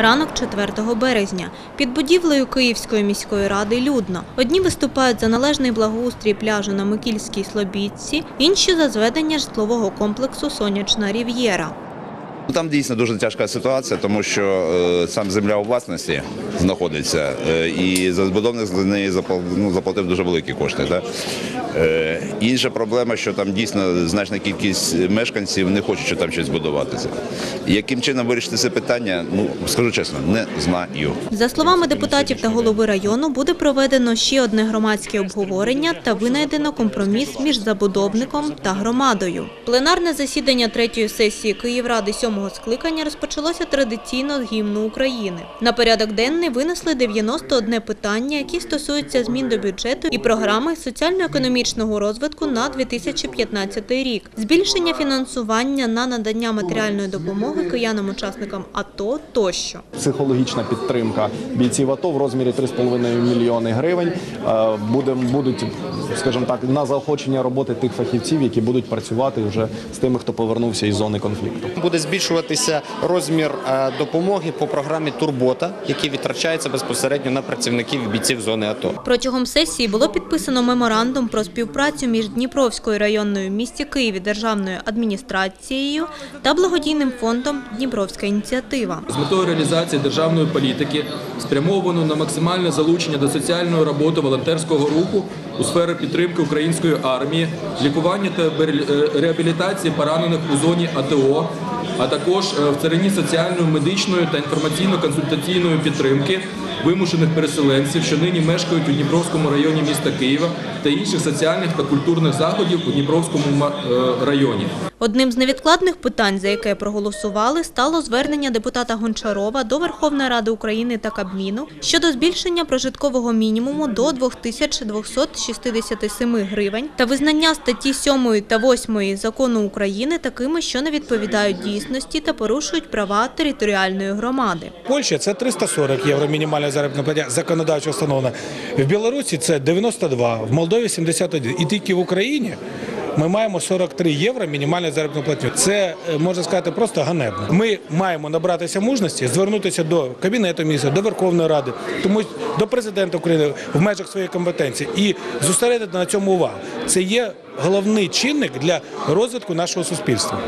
Ранок 4 березня. Під будівлею Київської міської ради людно. Одні виступають за належний благоустрій пляжу на Микільській Слобідці, інші за зведення житлового комплексу Сонячна Рів'єра. Ну, Там дійсно дуже тяжка ситуація, тому що е, сам земля у власності знаходиться, е, і забудовник за неї ну, заплатив дуже великі кошти. Е, інша проблема, що там дійсно значна кількість мешканців не хочуть, щоб там щось будуватися. Яким чином вирішити це питання, ну скажу чесно, не знаю. За словами депутатів та голови району, буде проведено ще одне громадське обговорення та винайдено компроміс між забудовником та громадою. Пленарне засідання третьої сесії Київради сьомого скликання розпочалося традиційно з гімну України. На порядок денний винесли 91 питання, які стосуються змін до бюджету і програми соціально-економічного розвитку на 2015 рік, збільшення фінансування на надання матеріальної допомоги киянам-учасникам АТО тощо. психологічна підтримка бійців АТО в розмірі 3,5 мільйони гривень. Е, Буде, будуть, скажімо так, на заохочення роботи тих фахівців, які будуть працювати вже з тими, хто повернувся із зони конфлікту. Буде збільшуватися розмір е, допомоги по програмі Турбота, який відтрачається безпосередньо на працівників і бійців зони АТО. Протягом сесії було підписано меморандум про співпрацю між Дніпровською районною в місті Києві державною адміністрацією та благодійним фондом Дніпровська ініціатива. з метою реалізації державної політики, спрямованої на максимальне залучення до соціальної роботи волонтерського руху у сфері підтримки української армії, лікування та е, реабілітації поранених у зоні АТО, а також е, в царині соціальної, медичної та інформаційно-консультаційної підтримки вимушених переселенців, що нині мешкають у Дніпровському районі міста Києва та інших соціальних та культурних заходів у Дніпровському е, районі. Одним з невідкладних питань, за яке проголосували, стало звернення депутата Гончарова до Верховної Ради України та Кабміну щодо збільшення прожиткового мінімуму до 2267 гривень та визнання статті 7 та 8 закону України такими, що не відповідають дійсності та порушують права територіальної громади. В Польщі це 340 євро мінімальна заробітна платня законодавчо встановлена. В Білорусі це 92, в Молдові 71. І тільки в Україні ми маємо 43 євро мінімальну заробітну платню. Це е, можна сказати просто ганебно. Ми маємо набратися мужності, звернутися до кабінету міністрів, до Верховної Ради, тому до президента України в межах своєї компетенції і зосередити на цьому увагу. Це є головний чинник для розвитку нашого суспільства.